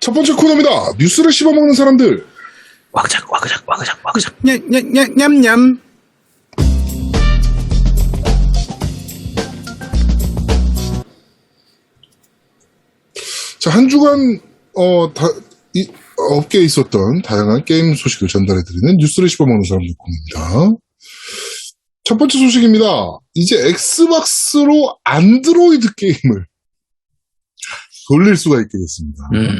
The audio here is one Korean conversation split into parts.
첫 번째 코너입니다. 뉴스를 씹어먹는 사람들. 와그작 와그작 와그작 와그작 냠냠냠냠. 자, 한 주간, 어, 다, 이, 업계에 있었던 다양한 게임 소식을 전달해드리는 뉴스를 씹어먹는 사람들 코너입니다. 첫 번째 소식입니다. 이제 엑스박스로 안드로이드 게임을 돌릴 수가 있게 됐습니다. 음,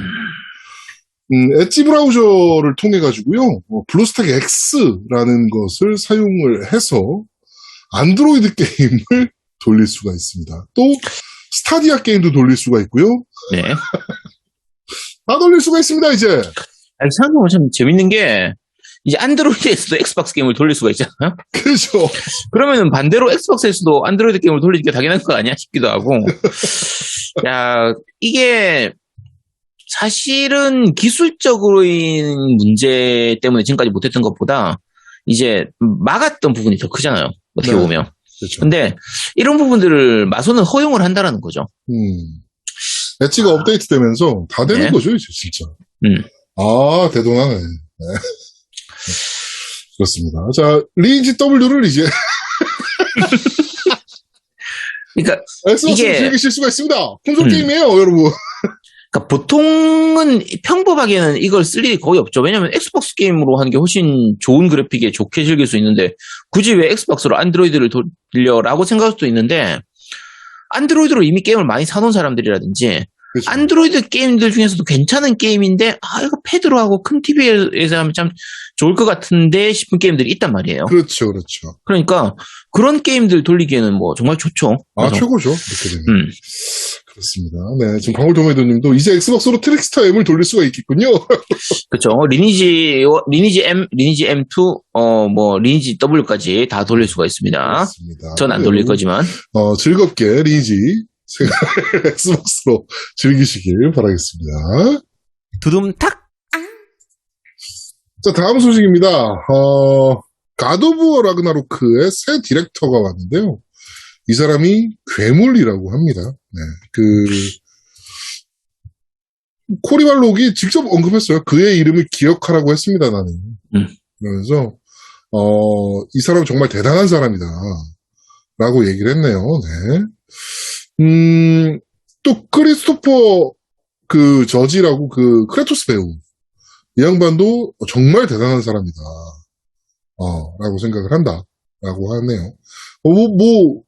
음, 엣지 브라우저를 통해 가지고요, 어, 블루스택 X라는 것을 사용을 해서 안드로이드 게임을 돌릴 수가 있습니다. 또 스타디아 게임도 돌릴 수가 있고요. 네. 다 돌릴 수가 있습니다. 이제 아니, 생각해보면 참 재밌는 게 이제 안드로이드에서도 엑스박스 게임을 돌릴 수가 있잖아요. 그죠? 그러면은 반대로 엑스박스에서도 안드로이드 게임을 돌리는 게 당연한 거 아니야 싶기도 하고. 야 이게 사실은 기술적으로인 문제 때문에 지금까지 못했던 것보다 이제 막았던 부분이 더 크잖아요. 어떻게 네. 보면. 그렇죠. 근데 이런 부분들을 마소는 허용을 한다라는 거죠. 음. 엣지가 업데이트 되면서 다 되는 네. 거죠, 이제 진짜. 음. 아, 대동하네. 네. 그렇습니다. 자, 리니지 W를 이제 그러니까 이게- 즐기실 수가 있습니다. 콘솔 음. 게임이에요, 여러분. 그러니까 보통은 평범하게는 이걸 쓸 일이 거의 없죠. 왜냐하면 엑스박스 게임으로 하는 게 훨씬 좋은 그래픽에 좋게 즐길 수 있는데 굳이 왜 엑스박스로 안드로이드를 돌려라고 생각할 수도 있는데 안드로이드로 이미 게임을 많이 사놓은 사람들이라든지 그렇죠. 안드로이드 게임들 중에서도 괜찮은 게임인데 아 이거 패드로 하고 큰 TV에서 하면 참 좋을 것 같은데 싶은 게임들이 있단 말이에요. 그렇죠, 그렇죠. 그러니까 그런 게임들 돌리기에는 뭐 정말 좋죠. 아, 최고죠. 이렇게 되면. 음. 그렇습니다. 네, 지금 방울토마토 님도 이제 엑스박스로 트릭스타 M을 돌릴 수가 있겠군요. 그렇죠. 리니지 리니지 M, 리니지 M2, 어 뭐 리니지 W까지 다 돌릴 수가 있습니다. 전 안 돌릴 네, 거지만. 어, 즐겁게 리니지 엑스박스로 즐기시길 바라겠습니다. 두둠탁. 자, 다음 소식입니다. 어, 가도부어 라그나로크의 새 디렉터가 왔는데요. 이 사람이 괴물이라고 합니다. 네, 그, 코리발록이 직접 언급했어요. 그의 이름을 기억하라고 했습니다, 나는. 음. 그러면서, 어, 이 사람 정말 대단한 사람이다. 라고 얘기를 했네요. 네. 음, 또 크리스토퍼 그 저지라고 그 크레토스 배우. 이 양반도 정말 대단한 사람이다. 어, 라고 생각을 한다. 라고 하네요. 어, 뭐, 뭐,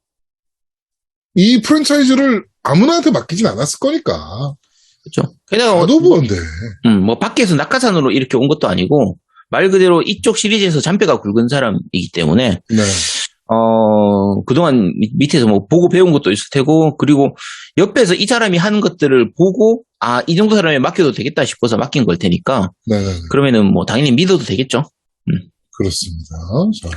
이 프랜차이즈를 아무나한테 맡기진 않았을 거니까. 그렇죠. 게다가 뭐, 가도부인데. 음, 뭐 밖에서 낙하산으로 이렇게 온 것도 아니고 말 그대로 이쪽 시리즈에서 잔뼈가 굵은 사람이기 때문에 네. 어 그동안 밑- 밑에서 뭐 보고 배운 것도 있을 테고 그리고 옆에서 이 사람이 하는 것들을 보고 아 이 정도 사람에 맡겨도 되겠다 싶어서 맡긴 걸 테니까 네네. 그러면은 뭐 당연히 믿어도 되겠죠. 그렇습니다. 자.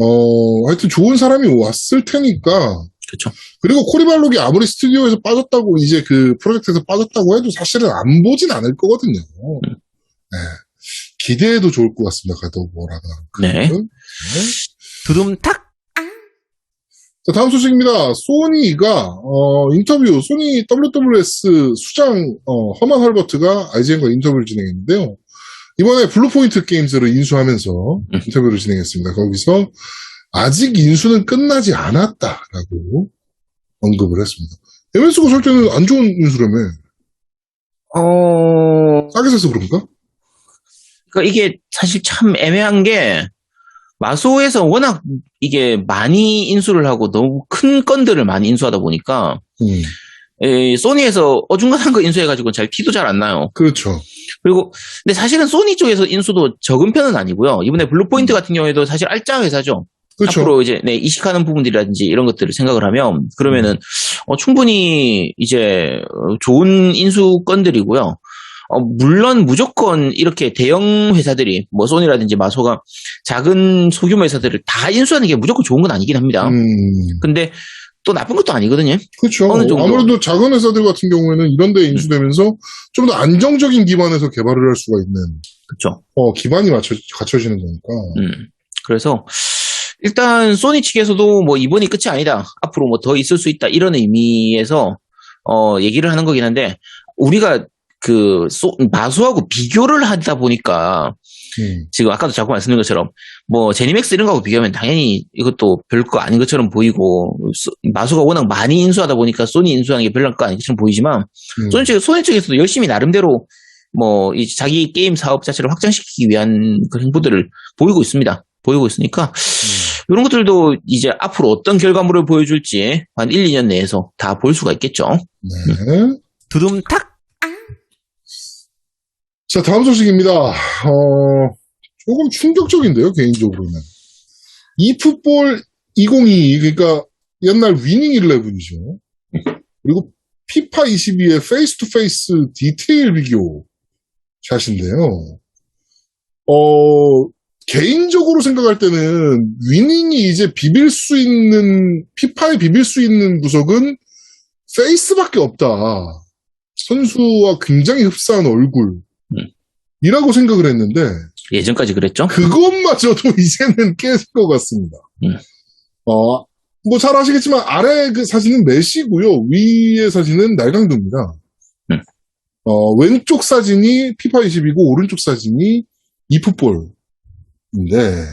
어, 하여튼 좋은 사람이 왔을 테니까. 그렇죠. 그리고 코리발록이 아무리 스튜디오에서 빠졌다고, 이제 그 프로젝트에서 빠졌다고 해도 사실은 안 보진 않을 거거든요. 네. 기대해도 좋을 것 같습니다. 가도부어라가. 네. 두둠탁. 자, 다음 소식입니다. 소니가, 어, 인터뷰, 소니 WWS 수장, 어, 허만 헐버트가 IGN과 인터뷰를 진행했는데요. 이번에 블루포인트 게임즈를 인수하면서 음. 인터뷰를 진행했습니다. 거기서 아직 인수는 끝나지 않았다라고 언급을 했습니다. MS가 설 때는 안 좋은 인수라며. 어 싸게 사서 그런가? 그러니까 이게 사실 참 애매한 게 마소에서 워낙 이게 많이 인수를 하고 너무 큰 건들을 많이 인수하다 보니까 음, 에, 소니에서 어중간한 거 인수해가지고 잘 티도 잘 안 나요. 그렇죠. 그리고 근데 사실은 소니 쪽에서 인수도 적은 편은 아니고요. 이번에 블루포인트 같은 경우에도 사실 알짜 회사죠. 그렇죠. 앞으로 이제 네, 이식하는 부분들이라든지 이런 것들을 생각을 하면 그러면은 어, 충분히 이제 어, 좋은 인수 건들이고요. 어, 물론 무조건 이렇게 대형 회사들이 뭐 소니라든지 마소가 작은 소규모 회사들을 다 인수하는 게 무조건 좋은 건 아니긴 합니다. 음, 근데 또 나쁜 것도 아니거든요. 그렇죠. 어느 정도. 아무래도 작은 회사들 같은 경우에는 이런 데 인수되면서 좀더 안정적인 기반에서 개발을 할 수가 있는 그렇죠. 어, 기반이 맞춰, 갖춰지는 거니까. 음. 그래서 일단 소니 측에서도 뭐 이번이 끝이 아니다. 앞으로 뭐 더 있을 수 있다. 이런 의미에서 어 얘기를 하는 거긴 한데 우리가 그, 소- 마수하고 비교를 하다 보니까, 음. 지금 아까도 자꾸 말씀드린 것처럼, 뭐, 제니맥스 이런 거하고 비교하면 당연히 이것도 별거 아닌 것처럼 보이고, 소- 마수가 워낙 많이 인수하다 보니까 소니 인수하는 게 별거 아닌 것처럼 보이지만, 음. 소니 측, 소니 측에서도 열심히 나름대로, 뭐, 이 자기 게임 사업 자체를 확장시키기 위한 그 행보들을 보이고 있습니다. 보이고 있으니까, 이런 것들도 이제 앞으로 어떤 결과물을 보여줄지 한 1, 2년 내에서 다 볼 수가 있겠죠. 네. 두둠탁! 자, 다음 소식입니다. 어, 조금 충격적인데요, 개인적으로는. 이풋볼 2022, 그러니까 옛날 위닝 11이죠. 그리고 피파 22의 페이스 투 페이스 디테일 비교 샷인데요. 어, 개인적으로 생각할 때는 위닝이 이제 비빌 수 있는, 피파에 비빌 수 있는 구석은 페이스밖에 없다. 선수와 굉장히 흡사한 얼굴. 이라고 생각을 했는데 예전까지 그랬죠? 그것마저도 이제는 깰것 같습니다. 음. 어, 뭐 잘 아시겠지만 아래 그 사진은 메시고요. 위의 사진은 날강도입니다. 음. 어, 왼쪽 사진이 피파 20이고 오른쪽 사진이 이풋볼 인데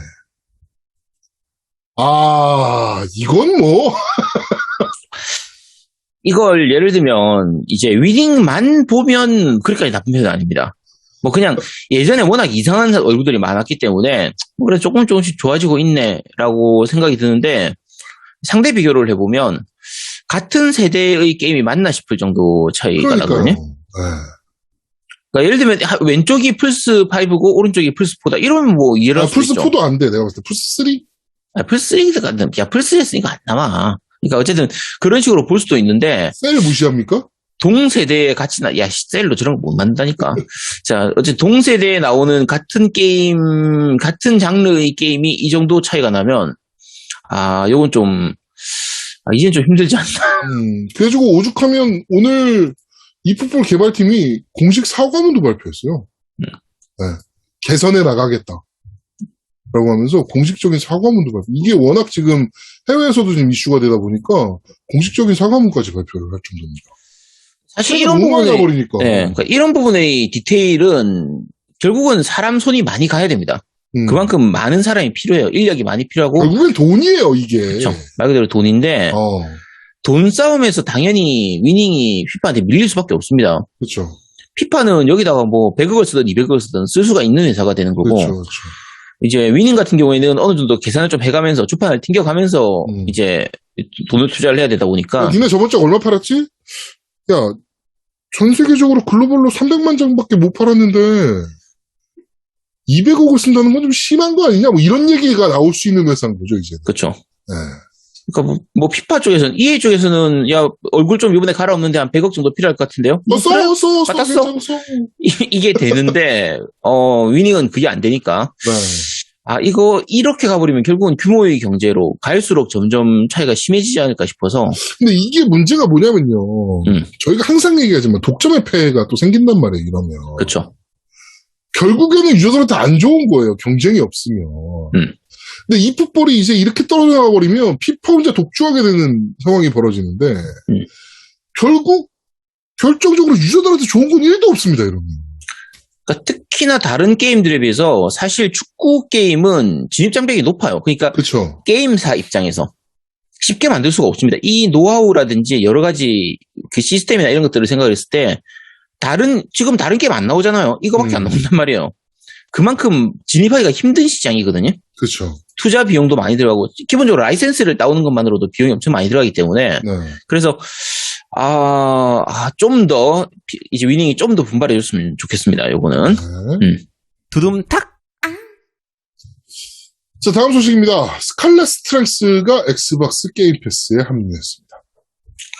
아 이건 뭐 이걸 예를 들면 이제 위닝만 보면 그렇게까지 나쁜 편은 아닙니다. 뭐 그냥 예전에 워낙 이상한 얼굴들이 많았기 때문에 뭐 그래 조금 조금씩 좋아지고 있네라고 생각이 드는데 상대 비교를 해보면 같은 세대의 게임이 맞나 싶을 정도 차이가 그러니까요. 나거든요. 네. 그러니까 예를 들면 하- 왼쪽이 플스 5고 오른쪽이 플스 4다 이러면 뭐 이해를 아, 할수 플스 있죠. 4도 안 돼. 내가 봤을 때 플스 3? 아, 플스 3가 야 플스 3였으니까 안 남아. 그러니까 어쨌든 그런 식으로 볼 수도 있는데 셀 무시합니까? 동세대에 같이 나, 야, 셀로 저런 거 못 만든다니까. 자, 어쨌든 동세대에 나오는 같은 게임, 같은 장르의 게임이 이 정도 차이가 나면, 아, 요건 좀, 아, 이젠 좀 힘들지 않나. 음, 그래가지고 오죽하면 오늘 이 풋볼 개발팀이 공식 사과문도 발표했어요. 음. 네. 개선해 나가겠다. 라고 하면서 공식적인 사과문도 발표. 이게 워낙 지금 해외에서도 지금 이슈가 되다 보니까 공식적인 사과문까지 발표를 할 정도입니다. 사실 이런 부분에, 나버리니까. 네, 그러니까 이런 부분의 디테일은 결국은 사람 손이 많이 가야 됩니다. 음. 그만큼 많은 사람이 필요해요. 인력이 많이 필요하고, 결국엔 돈이에요, 이게. 그렇죠. 말 그대로 돈인데, 어, 돈 싸움에서 당연히 위닝이 피파한테 밀릴 수밖에 없습니다. 그렇죠. 피파는 여기다가 뭐 100억을 쓰든 200억을 쓰든 쓸 수가 있는 회사가 되는 거고 그렇죠, 그렇죠. 이제 위닝 같은 경우에는 어느 정도 계산을 좀 해가면서 주판을 튕겨가면서 음. 이제 돈을 투자를 해야 되다 보니까 야, 니네 저번 주 얼마 팔았지? 야, 전 세계적으로 글로벌로 300만 장밖에 못 팔았는데, 200억을 쓴다는 건 좀 심한 거 아니냐? 뭐 이런 얘기가 나올 수 있는 회사인 거죠, 이제. 그렇죠. 네. 그러니까 뭐, 뭐 피파 쪽에서는 EA 쪽에서는 야 얼굴 좀 이번에 갈아엎는데 한 100억 정도 필요할 것 같은데요. 너 써, 써, 써, 써. 써. 이- 이게 되는데 어 위닝은 그게 안 되니까 네. 아 이거 이렇게 가버리면 결국은 규모의 경제로 갈수록 점점 차이가 심해지지 않을까 싶어서 근데 이게 문제가 뭐냐면요. 음. 저희가 항상 얘기하지만 독점의 폐해가 또 생긴단 말이에요, 이러면. 그렇죠. 결국에는 유저들한테 안 좋은 거예요, 경쟁이 없으면. 음. 근데 이 풋볼이 이제 이렇게 떨어져 나가버리면 피파 혼자 독주하게 되는 상황이 벌어지는데, 음. 결국, 결정적으로 유저들한테 좋은 건 1도 없습니다, 이러면. 그러니까 특히나 다른 게임들에 비해서 사실 축구 게임은 진입장벽이 높아요. 그러니까 그쵸. 게임사 입장에서 쉽게 만들 수가 없습니다. 이 노하우라든지 여러 가지 그 시스템이나 이런 것들을 생각했을 때 다른 지금 다른 게임 안 나오잖아요. 이거밖에 안 음. 나온단 말이에요. 그만큼 진입하기가 힘든 시장이거든요. 그쵸. 투자 비용도 많이 들어가고 기본적으로 라이센스를 따오는 것만으로도 비용이 엄청 많이 들어가기 때문에 네. 그래서 아, 좀더 이제 위닝이 좀 더 분발해 줬으면 좋겠습니다. 요거는 네. 두둠탁 자, 다음 소식입니다. 스칼렛 스트렝스가 엑스박스 게임 패스에 합류했습니다.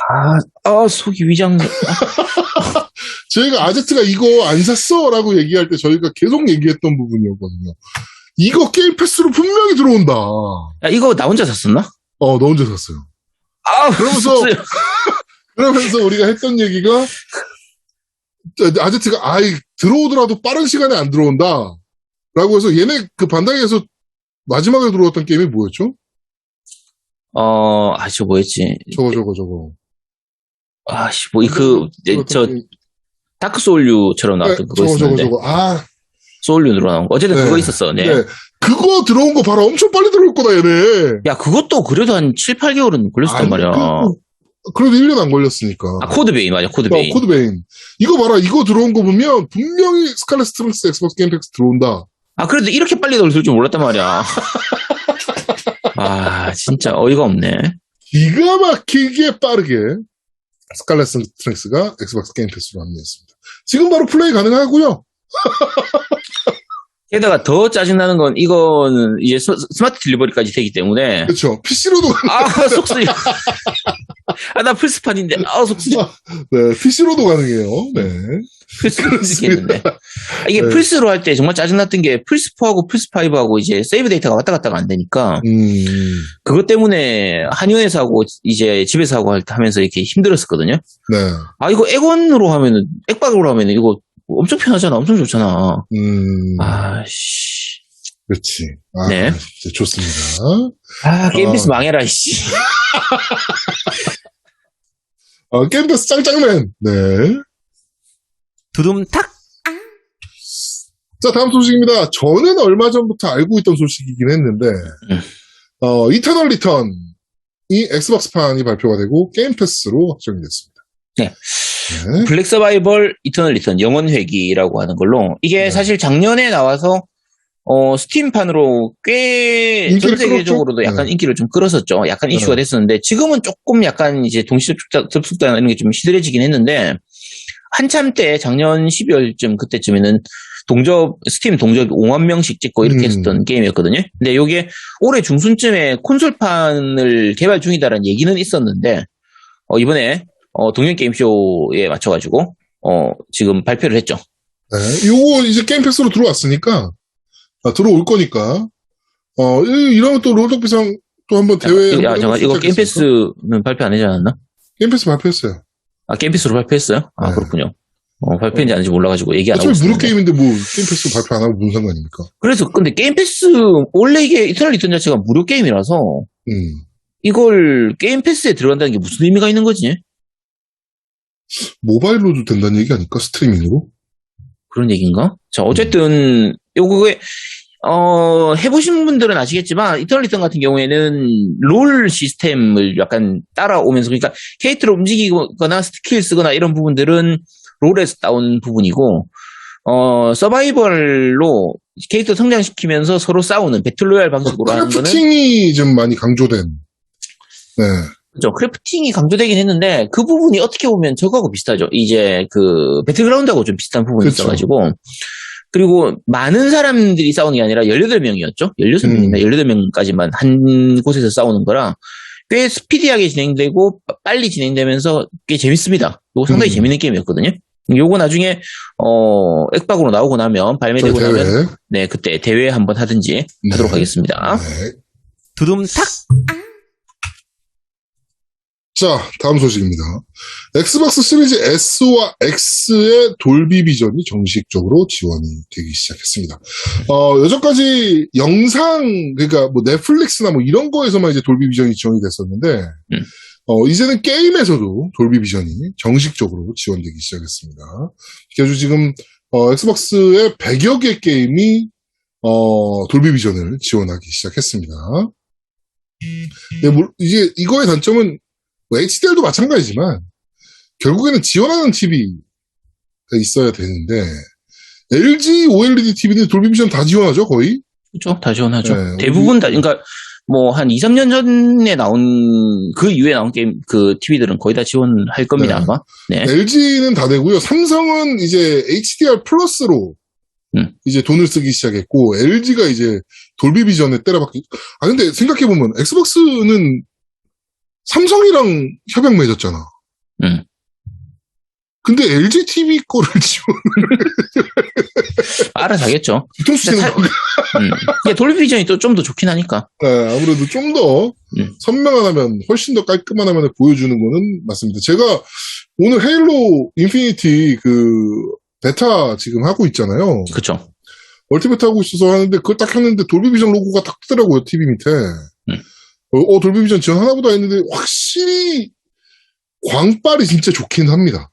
아, 아 속이 위장 저희가 아제트가 이거 안 샀어! 라고 얘기할 때 저희가 계속 얘기했던 부분이었거든요. 이거 게임 패스로 분명히 들어온다. 야, 이거 나 혼자 샀었나? 어, 너 혼자 샀어요. 아, 그러면서-. 그러면서 우리가 했던 얘기가 저, 아제트가 아이 들어오더라도 빠른 시간에 안 들어온다. 라고 해서 얘네 그 반다이에서 마지막에 들어왔던 게임이 뭐였죠? 어, 아, 저 뭐였지? 저거 저거 저거. 아, 씨, 뭐, 그, 네, 저, 게임. 다크 소울류처럼 나왔던 네, 그거 저거, 저거, 있었는데. 저거. 아, 소울류로 나온 거. 어쨌든 네. 그거 있었어. 네. 네. 그거 들어온 거 봐라. 엄청 빨리 들어올 거다, 얘네. 야, 그것도 그래도 한 7, 8개월은 걸렸었단 아니, 말이야. 그, 그래도 1년 안 걸렸으니까. 아, 코드베인 맞아, 코드베인. 어, 코드베인. 이거 봐라. 이거 들어온 거 보면 분명히 스칼렛 스트링스 엑스박스 게임 팩스 들어온다. 아, 그래도 이렇게 빨리 돌릴 줄 몰랐단 말이야. 아, 진짜 어이가 없네. 기가 막히게 빠르게 스칼렛 스트링스가 엑스박스 게임 패스로 합류했습니다. 지금 바로 플레이 가능하고요. 게다가 더 짜증나는 건 이거는 이제 서- 스마트 딜리버리까지 되기 때문에 그렇죠. PC로도 아 속쓰리 아 나 플스판인데 아 속쓰리 네, PC로도 가능해요. 네. 플스판이겠는데 아, 이게 네. 플스로 할 때 정말 짜증났던 게 플스4하고 플스5하고 이제 세이브 데이터가 왔다 갔다가 안 되니까 음, 그것 때문에 한의원에서 하고 이제 집에서 하고 하면서 이렇게 힘들었었거든요 네. 아 이거 액원으로 하면은 액박으로 하면은 이거 엄청 편하잖아 엄청 좋잖아 음, 아씨 그렇지. 아, 네. 진짜 좋습니다. 아 게임비스 어. 망해라 씨 어, 게임 패스 짱짱맨. 네. 두둠탁 자, 다음 소식입니다. 저는 얼마 전부터 알고 있던 소식이긴 했는데, 음. 어, 이터널 리턴이 엑스박스판이 발표가 되고, 게임 패스로 확정이 됐습니다. 네. 네. 블랙 서바이벌 이터널 리턴 영원 회기라고 하는 걸로 이게 네. 사실 작년에 나와서 어 스팀판으로 꽤 전 세계적으로도? 약간 네. 인기를 좀 끌었었죠. 약간 네. 이슈가 됐었는데 지금은 조금 약간 이제 동시 접속자, 접속자 이런 게 좀 시들해지긴 했는데 한참 때 작년 12월쯤 그때쯤에는 동접 스팀 동접 5만 명씩 찍고 이렇게 음. 했었던 게임이었거든요. 근데 이게 올해 중순쯤에 콘솔판을 개발 중이다라는 얘기는 있었는데 어, 이번에 어, 동년 게임쇼에 맞춰가지고 어, 지금 발표를 했죠. 네. 요거 이제 게임 패스로 들어왔으니까, 아, 들어올 거니까, 어, 이- 이러면 또 롤독비상 또 한번 대회. 야, 잠깐 이거 수 게임? 패스는 발표 안 하지 않았나? 게임 패스 발표했어요. 아 게임 패스로 발표했어요? 아 네. 그렇군요. 어, 발표인지 아닌지 몰라가지고 얘기 안 하고 어차피 무료. 게임인데 뭐, 게임 패스 발표 안 하고 무슨 상관입니까? 그래서 근데 게임 패스 원래 이게 이터널 리턴 자체가 무료 게임이라서 음. 이걸 게임 패스에 들어간다는 게 무슨 의미가 있는 거지? 모바일로도 된다는 얘기 아닐까? 스트리밍으로? 그런 얘기인가? 자, 어쨌든, 요거에, 어, 해보신 분들은 아시겠지만, 이터널 리턴 같은 경우에는 롤 시스템을 약간 따라오면서, 그러니까 캐릭터를 움직이거나 스킬 쓰거나 이런 부분들은 롤에서 따온 부분이고, 어, 서바이벌로 캐릭터 성장시키면서 서로 싸우는 배틀로얄 방식으로 하는 거는 크래프팅이 좀 많이 강조된. 네. 그죠. 크래프팅이 강조되긴 했는데 그 부분이 어떻게 보면 저거하고 비슷하죠. 이제 그 배틀그라운드하고 좀 비슷한 부분이 그쵸. 있어가지고 그리고 많은 사람들이 싸우는 게 아니라 18명이었죠. 16명이나 음. 18명까지만 한 곳에서 싸우는 거라 꽤 스피디하게 진행되고 빠- 빨리 진행되면서 꽤 재밌습니다. 이거 상당히 음. 재밌는 게임이었거든요. 요거 나중에 어 액박으로 나오고 나면 발매되고 나면. 네 그때 대회 한번 하든지 하도록 네. 하겠습니다. 네. 두둠탁 자, 다음 소식입니다. 엑스박스 시리즈 S와 X의 돌비 비전이 정식적으로 지원이 되기 시작했습니다. 어, 여전까지 영상, 그러니까 뭐 넷플릭스나 뭐 이런 거에서만 이제 돌비 비전이 지원이 됐었는데, 음. 어, 이제는 게임에서도 돌비 비전이 정식적으로 지원되기 시작했습니다. 그래서 지금, 어, 엑스박스의 100여 개 게임이, 어, 돌비 비전을 지원하기 시작했습니다. 네, 뭐, 이게, 이거의 단점은 뭐 HDR도 마찬가지지만 결국에는 지원하는 TV가 있어야 되는데 LG OLED TV는 돌비 비전 다 지원하죠 거의. 그렇죠. 다 지원하죠. 네, 대부분 다, 그러니까, 뭐, 한 2, 3년 전에 나온, 그 이후에 나온 게임, 그 TV들은 거의 다 지원할 겁니다, 네. 아마. 네. LG는 다 되고요. 삼성은 이제 HDR 플러스로 음. 이제 돈을 쓰기 시작했고 LG가 이제 돌비 비전에 때려박기. 아 근데 생각해 보면 엑스박스는 삼성이랑 협약 맺었잖아. 음. 근데 LG TV 거를 지원 알아서 하겠죠. 뒤통수 치는 사- 거. 음. 이게 돌비 비전이 또 좀 더 좋긴 하니까. 네, 아무래도 좀더 음. 선명한 화면, 훨씬 더 깔끔한 화면을 보여주는 거는 맞습니다. 제가 오늘 헤일로 인피니티 그 베타 지금 하고 있잖아요. 그쵸. 멀티베타 하고 있어서 하는데 그걸 딱 켰는데 돌비비전 로고가 딱 뜨더라고요, TV 밑에. 음. 어, 어, 돌비비전 지원 하나보다 했는데 확실히 광빨이 진짜 좋긴 합니다.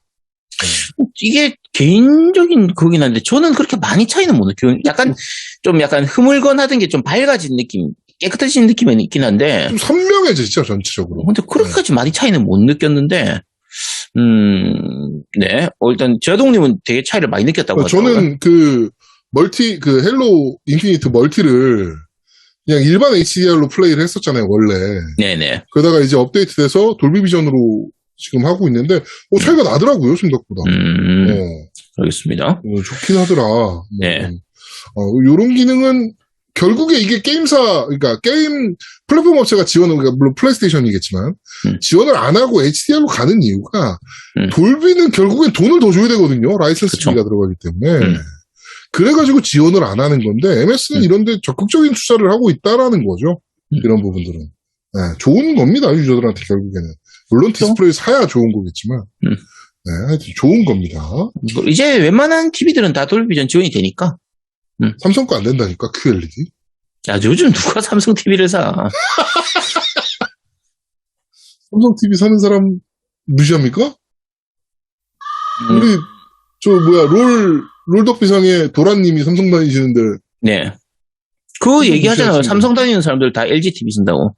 이게 개인적인 그거긴 한데 저는 그렇게 많이 차이는 못 느껴요. 약간 좀 약간 흐물건 하던 게 좀 밝아진 느낌, 깨끗해진 느낌은 있긴 한데 좀 선명해지죠, 전체적으로. 근데 그렇게까지 많이 차이는 못 느꼈는데 음, 네. 어, 일단 제동님은 되게 차이를 많이 느꼈다고 하더라고요. 저는 그 멀티 그 헬로 인피니트 멀티를 그냥 일반 HDR로 플레이를 했었잖아요 원래 네네. 그러다가 이제 업데이트돼서 돌비 비전으로 지금 하고 있는데 어 차이가 나더라고요 생각보다 음, 어, 알겠습니다. 어, 좋긴 하더라 네. 어, 요런 기능은 결국에 이게 게임사 그러니까 게임 플랫폼 업체가 지원을 그러니까 물론 플레이스테이션이겠지만 음. 지원을 안 하고 HDR로 가는 이유가 음. 돌비는 결국엔 돈을 더 줘야 되거든요 라이센스. 비가 들어가기 때문에 음. 그래가지고 지원을 안 하는 건데 MS는 음. 이런데 적극적인 투자를 하고 있다라는 거죠 음. 이런 부분들은 네, 좋은 겁니다 유저들한테 결국에는 물론 그쵸? 디스플레이 사야 좋은 거겠지만 음. 네, 하여튼 좋은 겁니다 뭐 이제 웬만한 TV들은 다 돌비전 지원이 되니까. 삼성 거 안 된다니까 QLED 야, 요즘 누가 삼성 TV를 사? 삼성 TV 사는 사람 무시합니까? 음, 우리 저 뭐야 롤 롤덕비상에 도란님이 삼성 다니시는데 네. 그 얘기하잖아요. 삼성 다니는 사람들 다 LG TV 쓴다고.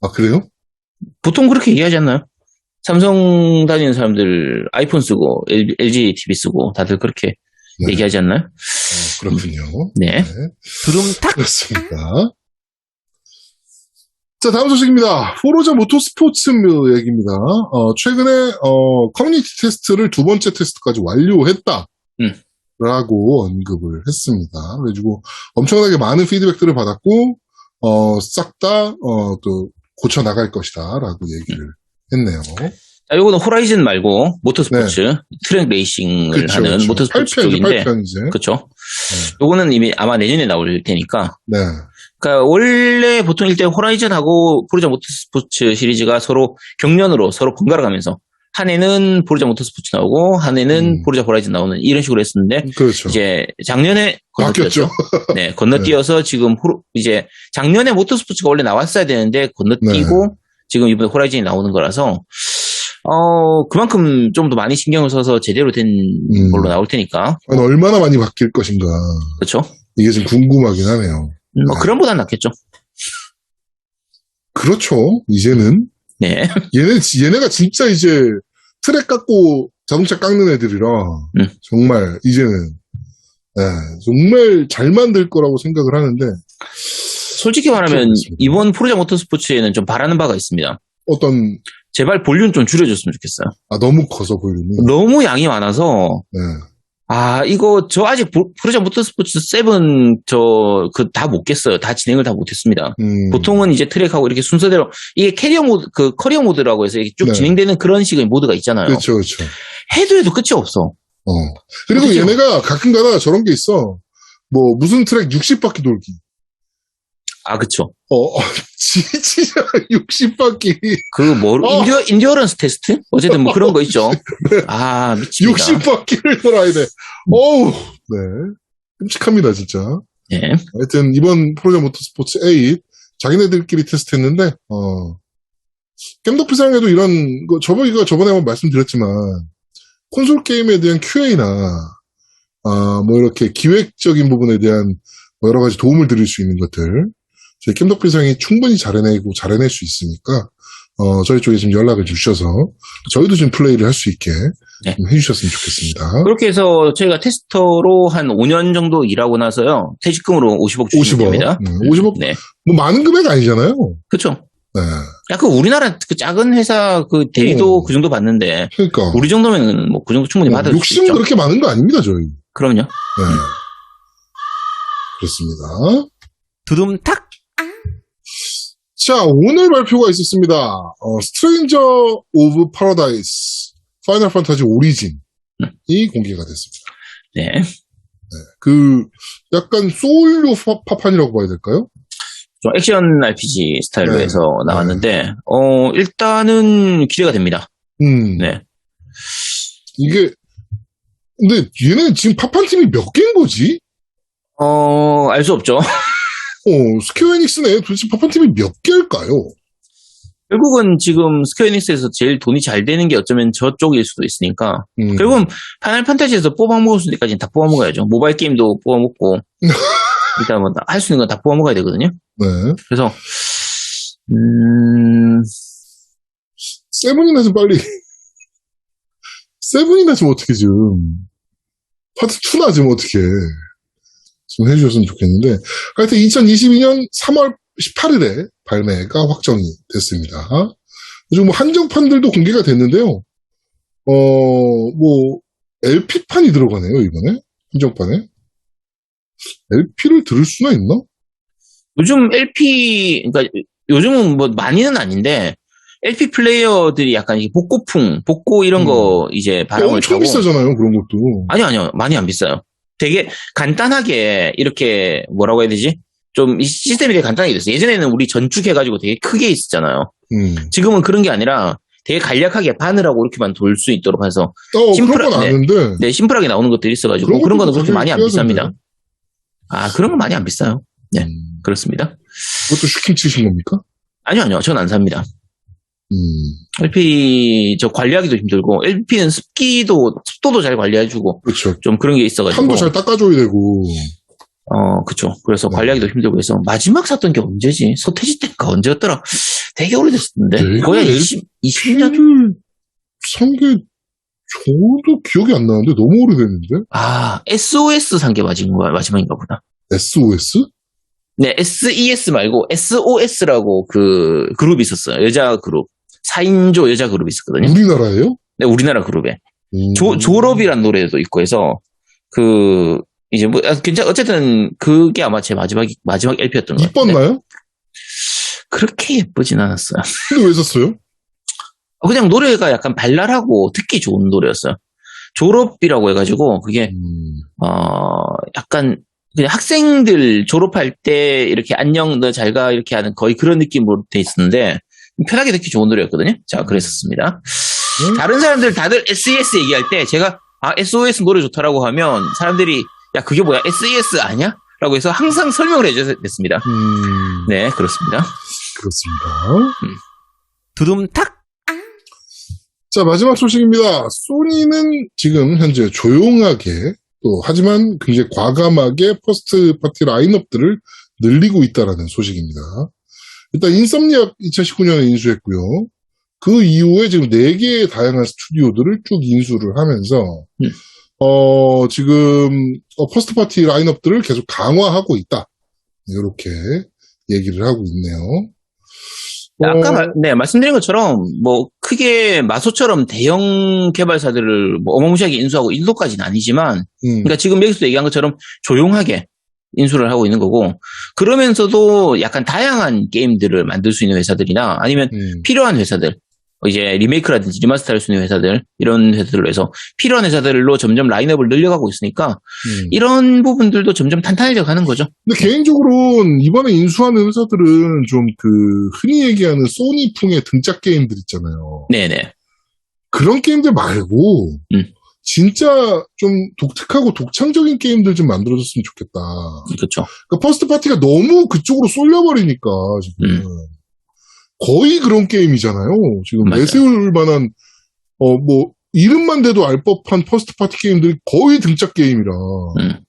아 그래요? 보통 그렇게 얘기하지 않나요? 삼성 다니는 사람들 아이폰 쓰고 LG TV 쓰고 다들 그렇게 네. 얘기하지 않나요? 어, 그렇군요. 네. 두둠탁 그렇습니다. 자, 다음 소식입니다. 포로자 모토스포츠 얘기입니다. 어, 최근에, 어, 커뮤니티 테스트를 두 번째 테스트까지 완료했다. 음. 라고 언급을 했습니다. 그래가지고 엄청나게 많은 피드백들을 받았고, 어, 싹 다, 어, 또, 고쳐 나갈 것이다. 라고 얘기를 했네요. 자, 요거는 호라이즌 말고 모터스포츠 트랙 레이싱을 네. 그쵸, 하는 그쵸. 모터스포츠 8편이죠, 쪽인데 8편 이제. 그렇죠. 요거는 이미 아마 내년에 나올 테니까. 네. 그러니까 원래 보통 일때 호라이즌하고 포르자 모터스포츠 시리즈가 서로 경련으로 서로 번갈아 가면서 한 해는 포르자 모터스포츠 나오고 한 해는 음. 포르자 호라이즌 나오는 이런 식으로 했었는데 그렇죠. 이제 작년에 건너뛰었죠. 바뀌었죠. 네, 건너뛰어서 지금 호로- 이제 작년에 모터스포츠가 원래 나왔어야 되는데 건너뛰고 네. 지금 이번에 호라이즌이 나오는 거라서 어 그만큼 좀 더 많이 신경을 써서 제대로 된 음. 걸로 나올 테니까 과연 얼마나 많이 바뀔 것인가. 그렇죠. 이게 좀 궁금하긴 하네요. 뭐 그런 보단 낫겠죠. 그렇죠. 이제는 네, 얘네 얘네가 진짜 이제 트랙 깎고 자동차 깎는 애들이라 음. 정말 이제는 네, 정말 잘 만들 거라고 생각을 하는데 솔직히 말하면. 이번 포르자 모터스포츠에는 좀 바라는 바가 있습니다. 어떤 제발 볼륨 좀 줄여줬으면 좋겠어요. 아 너무 커서 볼륨이 너무 양이 많아서 네. 아 이거 저 아직 보- 포르자 모터스포츠 7 저 그 다 못 깼어요. 다 진행을 다 못했습니다. 음, 보통은 이제 트랙하고 이렇게 순서대로 이게 캐리어 모드 그 커리어 모드라고 해서 이렇게 쭉 네. 진행되는 그런 식의 모드가 있잖아요. 그렇죠 그렇죠. 해도 해도 끝이 없어. 어. 그리고 그렇죠. 얘네가 가끔가다 저런 게 있어. 뭐 무슨 트랙 60바퀴 돌기. 아 그쵸. 어, 어 진짜 60바퀴 그 뭐 어. 인디어 인디어런스 테스트? 어쨌든 뭐 그런 거 있죠. 아 미칩니다. 60바퀴를 돌아야 돼. 어우, 네. 끔찍합니다, 진짜. 네. 하여튼, 이번 프로자 모터스포츠 8, 자기네들끼리 테스트 했는데, 어, 겜덕비상에도 이런, 거, 저번에, 저번에 한번 말씀드렸지만, 콘솔 게임에 대한 QA나, 아, 뭐 이렇게 기획적인 부분에 대한 뭐 여러 가지 도움을 드릴 수 있는 것들, 저희 겜덕비상이 충분히 잘해내고 잘해낼 수 있으니까, 어, 저희 쪽에 지금 연락을 주셔서, 저희도 지금 플레이를 할 수 있게 네. 좀 해주셨으면 좋겠습니다. 그렇게 해서 저희가 테스터로 한 5년 정도 일하고 나서요. 퇴직금으로 50억 주시면 50억. 됩니다. 네, 50억. 네. 뭐 많은 금액 아니잖아요. 그쵸. 네. 야, 그 우리나라 그 작은 회사 그 대리도 음. 그 정도 받는데 그러니까. 우리 정도면 뭐 그 정도 충분히 어, 받을 수 욕심 있죠. 그렇게 많은 거 아닙니다, 저희. 네. 그럼요. 그렇습니다. 두둠탁 자, 오늘 발표가 있었습니다. 어, 스트레인저 오브 파라다이스 파이널 판타지 오리진이 공개가 됐습니다. 네. 그 약간 소울류 파- 파판이라고 봐야 될까요? 좀 액션 RPG 스타일로 네. 해서 나왔는데 어 일단은 기대가 됩니다. 음. 네. 이게 근데 얘네 지금 파판 팀이 몇 개인 거지? 어알 수 없죠. 어, 스퀘어 에닉스네 도대체 파판 팀이 몇 개일까요? 결국은 지금 스퀘어닉스에서 제일 돈이 잘 되는 게 어쩌면 저쪽일 수도 있으니까 음. 결국은 파이널 판타지에서 뽑아먹을 수 있는 데까지는 다 뽑아먹어야죠. 모바일 게임도 뽑아먹고 일단 뭐 할 수 있는 건 다 뽑아먹어야 되거든요. 네. 그래서 음 세븐이나 좀 빨리. 세븐이나 좀 어떻게 좀. 파트 2나 좀 어떻게. 좀 해주셨으면 좋겠는데. 하여튼 2022년 3월 18일에 발매가 확정이 됐습니다. 그리고 뭐 한정판들도 공개가 됐는데요. 어, 뭐, LP판이 들어가네요, 이번에. 한정판에. LP를 들을 수나 있나? 요즘 LP 그러니까 요즘은 뭐 많이는 아닌데 LP 플레이어들이 약간 이 복고풍, 복고 이런 거 이제 바람을 엄청 타고 비싸잖아요, 그런 것도. 아니요, 아니요. 많이 안 비싸요. 되게 간단하게 이렇게 뭐라고 해야 되지? 좀이 시스템이 되게 간단하게 됐어요. 예전에는 우리 전축해가지고 되게 크게 있었잖아요. 음. 지금은 그런 게 아니라 되게 간략하게 바늘하고 이렇게만 돌 수 있도록 해서 어, 심플하- 네. 네, 심플하게 나오는 것들이 있어가지고 그런 그런, 거는 그렇게 많이 안 비쌉니다. 아, 그런 건 많이 안 비싸요. 네. 음. 그렇습니다. 그것도 슈킹 치신 겁니까? 아니요, 아니요. 전안 삽니다. 음. LP 저 관리하기도 힘들고 LP는 습기도 습도도 잘 관리해주고 그렇죠. 좀 그런 게 있어가지고 탐도 잘 닦아줘야 되고. 어 그쵸 그래서 네. 관리하기도 힘들고 해서 마지막 샀던 게 언제지 서태지 때가 언제였더라 되게 오래됐었는데 내가 거의 한 LP 20, 20년 피를 산게 저도 기억이 안 나는데 너무 오래됐는데? 아 SOS 산게 마지막 마지막인가 보다 SOS? 네 SES 말고 SOS라고 그 그룹이 있었어요 여자 그룹 4인조 여자 그룹이 있었거든요 우리나라예요? 네 우리나라 그룹에 음. 조, 졸업이란 노래도 있고 해서, 그, 이제 뭐, 아, 괜찮, 어쨌든, 그게 아마 제 마지막, 마지막 LP였던 것 같아요. 이뻤나요? 그렇게 예쁘진 않았어요. 근데 왜 샀어요? 그냥 노래가 약간 발랄하고 듣기 좋은 노래였어요. 졸업이라고 해가지고, 그게, 음. 어, 약간, 그냥 학생들 졸업할 때 이렇게 안녕, 너 잘 가, 이렇게 하는 거의 그런 느낌으로 돼 있었는데, 편하게 듣기 좋은 노래였거든요. 자, 그랬었습니다. 음? 다른 사람들 다들 SES 얘기할 때 제가 아 SOS 노래 좋다라고 하면 사람들이 야 그게 뭐야 SES 아니야? 라고 해서 항상 설명을 해줬습니다. 음. 네 그렇습니다. 그렇습니다. 두둠탁 자, 마지막 소식입니다. 소니는 지금 현재 조용하게 또 하지만 굉장히 과감하게 퍼스트 파티 라인업들을 늘리고 있다라는 소식입니다. 일단 인썸니악 2019년에 인수했고요. 그 이후에 지금 4개의 다양한 스튜디오들을 쭉 인수를 하면서 음. 어, 지금 어, 퍼스트 파티 라인업들을 계속 강화하고 있다. 이렇게 얘기를 하고 있네요. 아까 어, 말, 네, 말씀드린 것처럼 뭐 크게 마소처럼 대형 개발사들을 뭐 어마무시하게 인수하고 일도까지는 아니지만 음, 그러니까 지금 여기서 얘기한 것처럼 조용하게 인수를 하고 있는 거고 그러면서도 약간 다양한 게임들을 만들 수 있는 회사들이나 아니면 음. 필요한 회사들, 이제 리메이크라든지 리마스터 할 수 있는 회사들, 이런 회사들로 해서 필요한 회사들로 점점 라인업을 늘려가고 있으니까 음. 이런 부분들도 점점 탄탄해져 가는 거죠. 근데 개인적으로는 이번에 인수하는 회사들은 좀 그 흔히 얘기하는 소니풍의 등짝 게임들 있잖아요. 네네. 그런 게임들 말고 음. 진짜 좀 독특하고 독창적인 게임들 좀 만들어줬으면 좋겠다. 그렇죠. 그러니까 퍼스트 파티가 너무 그쪽으로 쏠려버리니까 지금 거의 그런 게임이잖아요. 지금 음. 맞아요. 내세울 만한 어 뭐 이름만 대도 알 법한 퍼스트 파티 게임들이 거의 등짝 게임이라 음.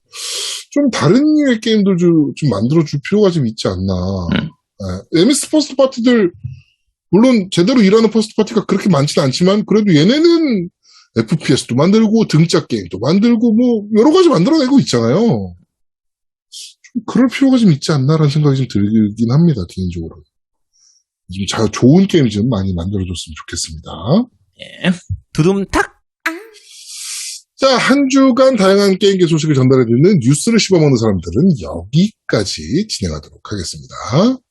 좀 다른 류의 게임들 좀, 좀 만들어줄 필요가 좀 있지 않나. 음. 예, MS 퍼스트 파티들 물론 제대로 일하는 퍼스트 파티가 그렇게 많지는 않지만 그래도 얘네는 FPS도 만들고 등짝 게임도 만들고 뭐 여러 가지 만들어내고 있잖아요. 좀 그럴 필요가 좀 있지 않나라는 생각이 좀 들긴 합니다 개인적으로. 좀잘 좋은 게임 좀 많이 만들어줬으면 좋겠습니다. 예. 두둠탁 자, 한 주간 다양한 게임계 소식을 전달해드리는 뉴스를 씹어먹는 사람들은 여기까지 진행하도록 하겠습니다.